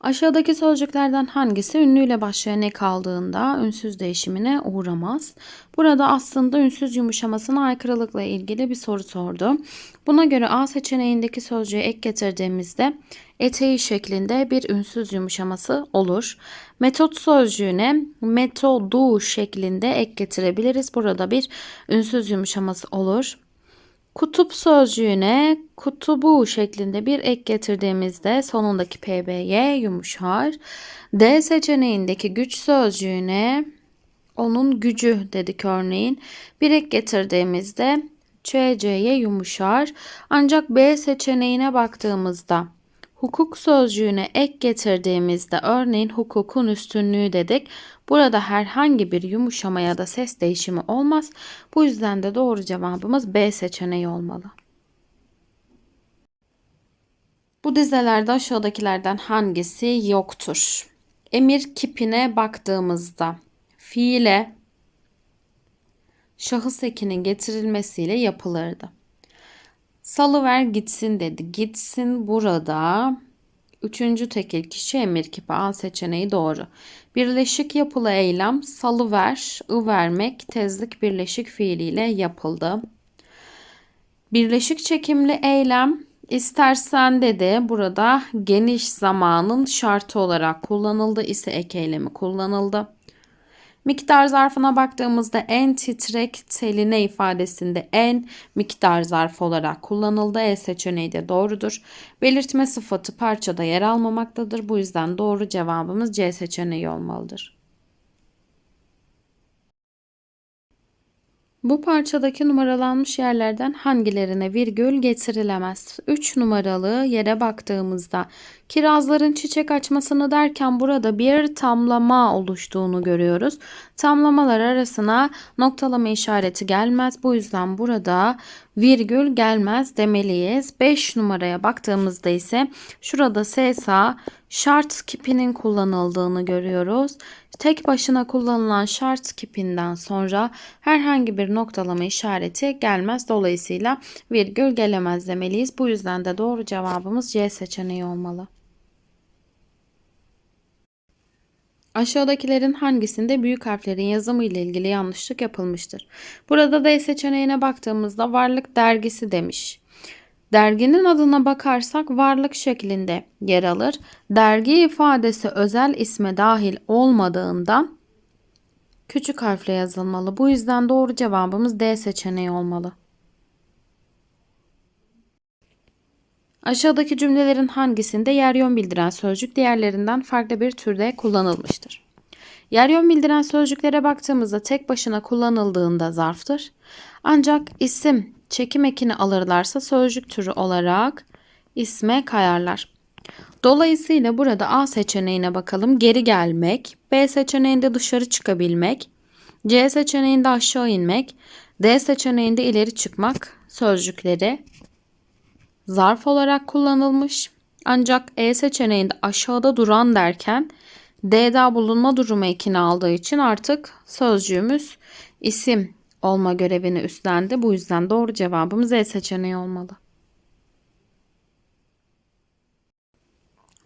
Aşağıdaki sözcüklerden hangisi ünlüyle başlayan ek aldığında ünsüz değişimine uğramaz? Burada aslında ünsüz yumuşamasına aykırılıkla ilgili bir soru sordu. Buna göre A seçeneğindeki sözcüğe ek getirdiğimizde eteği şeklinde bir ünsüz yumuşaması olur. Metot sözcüğüne metodu şeklinde ek getirebiliriz. Burada bir ünsüz yumuşaması olur. Kutup sözcüğüne kutubu şeklinde bir ek getirdiğimizde sonundaki pby yumuşar. D seçeneğindeki güç sözcüğüne onun gücü dedik örneğin. Bir ek getirdiğimizde çcy'ye yumuşar. Ancak B seçeneğine baktığımızda hukuk sözcüğüne ek getirdiğimizde örneğin hukukun üstünlüğü dedik. Burada herhangi bir yumuşama ya da ses değişimi olmaz. Bu yüzden de doğru cevabımız B seçeneği olmalı. Bu dizelerde aşağıdakilerden hangisi yoktur? Emir kipine baktığımızda fiile şahıs ekinin getirilmesiyle yapılırdı. Salıver gitsin dedi. Gitsin burada Üçüncü tekil kişi emir kipi A seçeneği doğru. Birleşik yapılı eylem salıver, ı vermek tezlik birleşik fiiliyle yapıldı. Birleşik çekimli eylem istersen dedi burada geniş zamanın şartı olarak kullanıldı ise ek eylemi kullanıldı. Miktar zarfına baktığımızda en titrek teline ifadesinde en miktar zarf olarak kullanıldı. E seçeneği de doğrudur. Belirtme sıfatı parçada yer almamaktadır. Bu yüzden doğru cevabımız C seçeneği olmalıdır. Bu parçadaki numaralanmış yerlerden hangilerine virgül getirilemez? 3 numaralı yere baktığımızda kirazların çiçek açmasını derken burada bir tamlama oluştuğunu görüyoruz. Tamlamalar arasına noktalama işareti gelmez. Bu yüzden burada virgül gelmez demeliyiz. 5 numaraya baktığımızda ise şurada SSA şart kipinin kullanıldığını görüyoruz. Tek başına kullanılan şart kipinden sonra herhangi bir noktalama işareti gelmez. Dolayısıyla virgül gelemez demeliyiz. Bu yüzden de doğru cevabımız C seçeneği olmalı. Aşağıdakilerin hangisinde büyük harflerin yazımı ile ilgili yanlışlık yapılmıştır? Burada D seçeneğine baktığımızda varlık dergisi demiş. Derginin adına bakarsak varlık şeklinde yer alır. Dergi ifadesi özel isme dahil olmadığından küçük harfle yazılmalı. Bu yüzden doğru cevabımız D seçeneği olmalı. Aşağıdaki cümlelerin hangisinde yer yön bildiren sözcük diğerlerinden farklı bir türde kullanılmıştır? Yer yön bildiren sözcüklere baktığımızda tek başına kullanıldığında zarftır. Ancak isim çekim ekini alırlarsa sözcük türü olarak isme kayarlar. Dolayısıyla burada A seçeneğine bakalım. Geri gelmek, B seçeneğinde dışarı çıkabilmek, C seçeneğinde aşağı inmek, D seçeneğinde ileri çıkmak sözcükleri zarf olarak kullanılmış. Ancak E seçeneğinde aşağıda duran derken D'da bulunma durumu ekini aldığı için artık sözcüğümüz isim olma görevini üstlendi. Bu yüzden doğru cevabımız E seçeneği olmalı.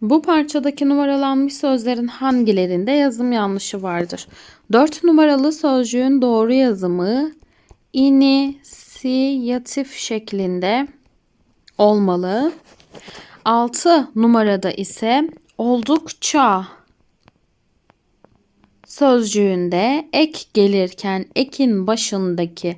Bu parçadaki numaralanmış sözlerin hangilerinde yazım yanlışı vardır? 4 numaralı sözcüğün doğru yazımı inisiyatif şeklinde olmalı. 6 numarada ise oldukça sözcüğünde ek gelirken ekin başındaki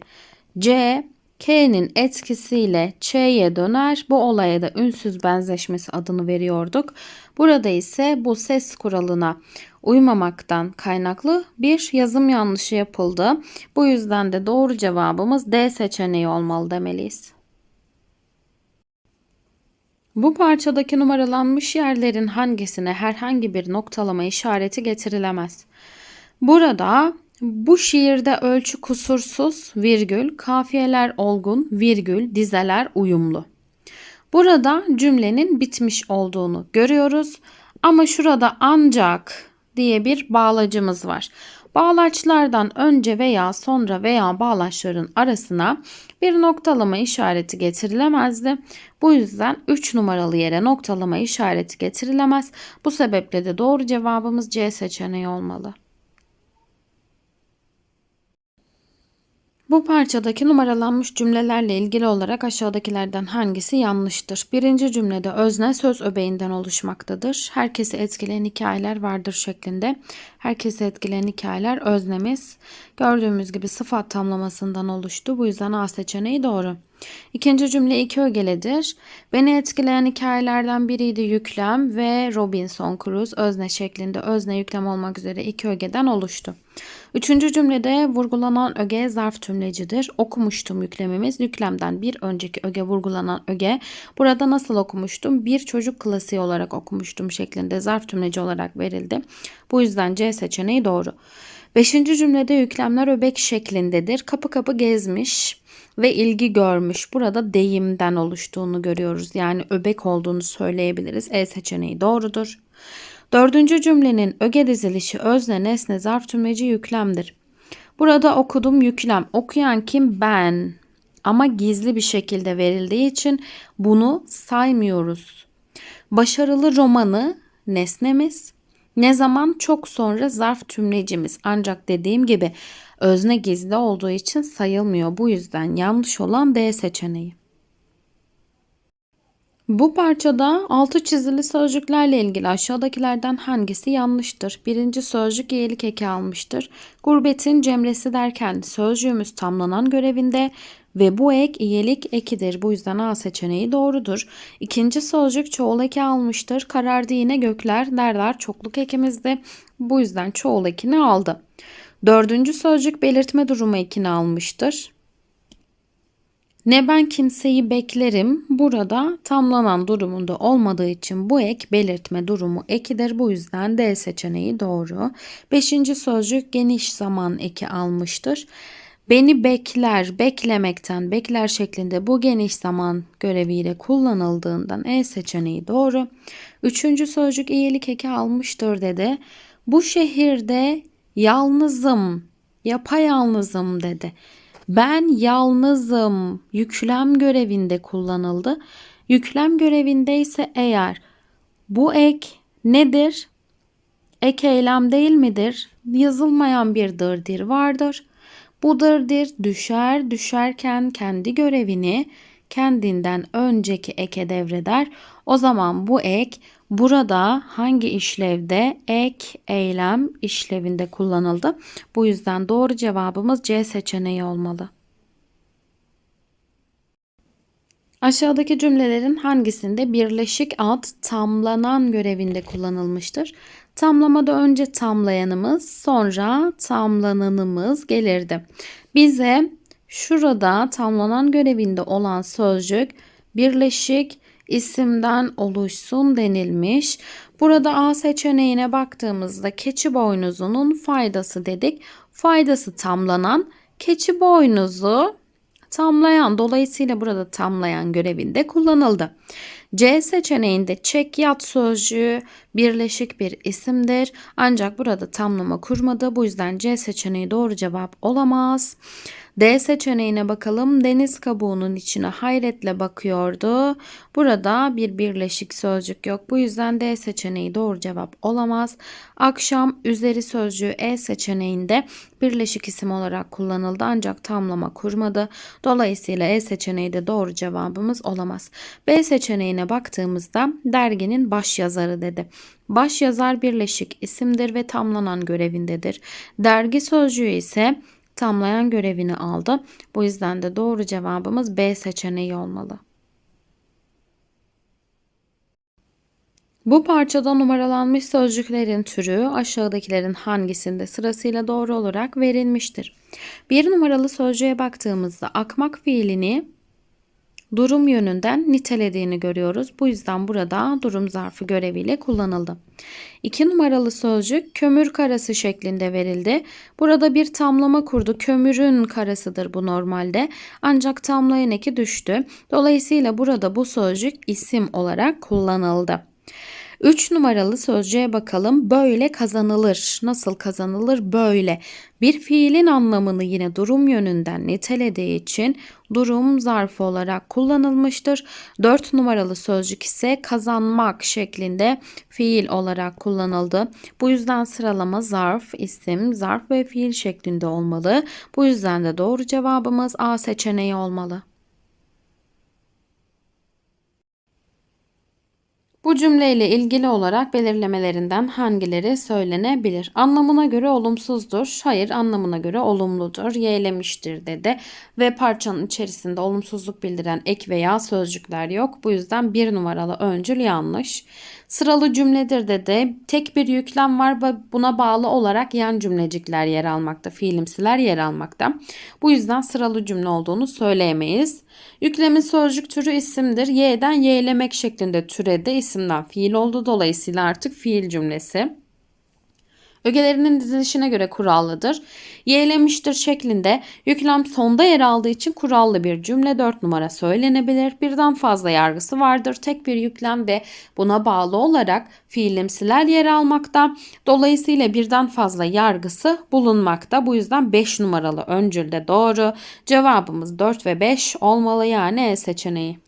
C K'nin etkisiyle Ç'ye döner. Bu olaya da ünsüz benzeşmesi adını veriyorduk. Burada ise bu ses kuralına uymamaktan kaynaklı bir yazım yanlışı yapıldı. Bu yüzden de doğru cevabımız D seçeneği olmalı demeliyiz. Bu parçadaki numaralanmış yerlerin hangisine herhangi bir noktalama işareti getirilemez? Burada bu şiirde ölçü kusursuz, virgül, kafiyeler olgun, virgül, dizeler uyumlu. Burada cümlenin bitmiş olduğunu görüyoruz ama şurada ancak diye bir bağlacımız var. Bağlaçlardan önce veya sonra veya bağlaçların arasına bir noktalama işareti getirilemezdi. Bu yüzden 3 numaralı yere noktalama işareti getirilemez. Bu sebeple de doğru cevabımız C seçeneği olmalı. Bu parçadaki numaralanmış cümlelerle ilgili olarak aşağıdakilerden hangisi yanlıştır? Birinci cümlede özne söz öbeğinden oluşmaktadır. Herkesi etkileyen hikayeler vardır şeklinde. Herkesi etkileyen hikayeler öznemiz. Gördüğümüz gibi sıfat tamlamasından oluştu. Bu yüzden A seçeneği doğru. İkinci cümle iki ögeledir. Beni etkileyen hikayelerden biriydi yüklem ve Robinson Crusoe özne şeklinde özne yüklem olmak üzere iki ögeden oluştu. Üçüncü cümlede vurgulanan öge zarf tümlecidir. Okumuştum yüklemimiz yüklemden bir önceki öge vurgulanan öge. Burada nasıl okumuştum? Bir çocuk klasiği olarak okumuştum şeklinde zarf tümleci olarak verildi. Bu yüzden C seçeneği doğru. Beşinci cümlede yüklemler öbek şeklindedir. Kapı kapı gezmiş ve ilgi görmüş. Burada deyimden oluştuğunu görüyoruz. Yani öbek olduğunu söyleyebiliriz. E seçeneği doğrudur. Dördüncü cümlenin öge dizilişi özne, nesne, zarf tümleci yüklemdir. Burada okudum yüklem. Okuyan kim? Ben. Ama gizli bir şekilde verildiği için bunu saymıyoruz. Başarılı romanı nesnemiz. Ne zaman? Çok sonra zarf tümlecimiz. Ancak dediğim gibi özne gizli olduğu için sayılmıyor. Bu yüzden yanlış olan D seçeneği. Bu parçada altı çizili sözcüklerle ilgili aşağıdakilerden hangisi yanlıştır? Birinci sözcük iyilik eki almıştır. Gurbetin cemresi derken sözcüğümüz tamlanan görevinde ve bu ek iyilik ekidir. Bu yüzden A seçeneği doğrudur. İkinci sözcük çoğul eki almıştır. Karardı yine gökler derler çokluk ekimizde. Bu yüzden çoğul ekini aldı. Dördüncü sözcük belirtme durumu ekini almıştır. Ne ben kimseyi beklerim burada tamlanan durumunda olmadığı için bu ek belirtme durumu ekidir. Bu yüzden D seçeneği doğru. Beşinci sözcük geniş zaman eki almıştır. Beni bekler, beklemekten, bekler şeklinde bu geniş zaman göreviyle kullanıldığından E seçeneği doğru. Üçüncü sözcük iyilik eki almıştır dedi. Bu şehirde yalnızım, yapayalnızım dedi. Ben yalnızım yüklem görevinde kullanıldı. Yüklem görevinde ise eğer bu ek nedir? Ek eylem değil midir? Yazılmayan bir dırdir vardır. Bu dırdir düşer, düşerken kendi görevini kendinden önceki eke devreder. O zaman bu ek burada hangi işlevde? Ek, eylem işlevinde kullanıldı. Bu yüzden doğru cevabımız C seçeneği olmalı. Aşağıdaki cümlelerin hangisinde birleşik ad tamlanan görevinde kullanılmıştır? Tamlamada önce tamlayanımız, sonra tamlananımız gelirdi. Bize şurada tamlanan görevinde olan sözcük birleşik isimden oluşsun denilmiş. Burada A seçeneğine baktığımızda keçi boynuzunun faydası dedik. Faydası tamlanan keçi boynuzu tamlayan dolayısıyla burada tamlayan görevinde kullanıldı. C seçeneğinde çek yat sözcüğü birleşik bir isimdir. Ancak burada tamlama kurmadı. Bu yüzden C seçeneği doğru cevap olamaz. D seçeneğine bakalım. Deniz kabuğunun içine hayretle bakıyordu. Burada bir birleşik sözcük yok. Bu yüzden D seçeneği doğru cevap olamaz. Akşam üzeri sözcüğü E seçeneğinde birleşik isim olarak kullanıldı ancak tamlama kurmadı. Dolayısıyla E seçeneği de doğru cevabımız olamaz. B seçeneğine baktığımızda derginin baş yazarı dedi. Baş yazar birleşik isimdir ve tamlanan görevindedir. Dergi sözcüğü ise tamlayan görevini aldı. Bu yüzden de doğru cevabımız B seçeneği olmalı. Bu parçada numaralanmış sözcüklerin türü aşağıdakilerin hangisinde sırasıyla doğru olarak verilmiştir. Bir numaralı sözcüğe baktığımızda akmak fiilini durum yönünden nitelediğini görüyoruz. Bu yüzden burada durum zarfı göreviyle kullanıldı. 2 numaralı sözcük kömür karası şeklinde verildi. Burada bir tamlama kurdu. Kömürün karasıdır bu normalde. Ancak tamlayan eki düştü. Dolayısıyla burada bu sözcük isim olarak kullanıldı. 3 numaralı sözcüğe bakalım. Böyle kazanılır. Nasıl kazanılır? Böyle. Bir fiilin anlamını yine durum yönünden nitelediği için durum zarfı olarak kullanılmıştır. 4 numaralı sözcük ise kazanmak şeklinde fiil olarak kullanıldı. Bu yüzden sıralama zarf, isim, zarf ve fiil şeklinde olmalı. Bu yüzden de doğru cevabımız A seçeneği olmalı. Bu cümleyle ilgili olarak belirlemelerinden hangileri söylenebilir? Anlamına göre olumsuzdur. Hayır, anlamına göre olumludur. Yeğlemiştir dedi. Ve parçanın içerisinde olumsuzluk bildiren ek veya sözcükler yok. Bu yüzden bir numaralı öncül yanlış. Sıralı cümledir dedi. Tek bir yüklem var ve buna bağlı olarak yan cümlecikler yer almakta. Fiilimsiler yer almakta. Bu yüzden sıralı cümle olduğunu söyleyemeyiz. Yüklemin sözcük türü isimdir. Y'den y'lemek şeklinde türedi. isimden fiil oldu. Dolayısıyla artık fiil cümlesi. Ögelerinin dizilişine göre kurallıdır. Y'lemiştir şeklinde yüklem sonda yer aldığı için kurallı bir cümle 4 numara söylenebilir. Birden fazla yargısı vardır. Tek bir yüklem ve buna bağlı olarak fiilimsiler yer almakta. Dolayısıyla birden fazla yargısı bulunmakta. Bu yüzden 5 numaralı öncülde doğru. Cevabımız 4 ve 5 olmalı yani E seçeneği.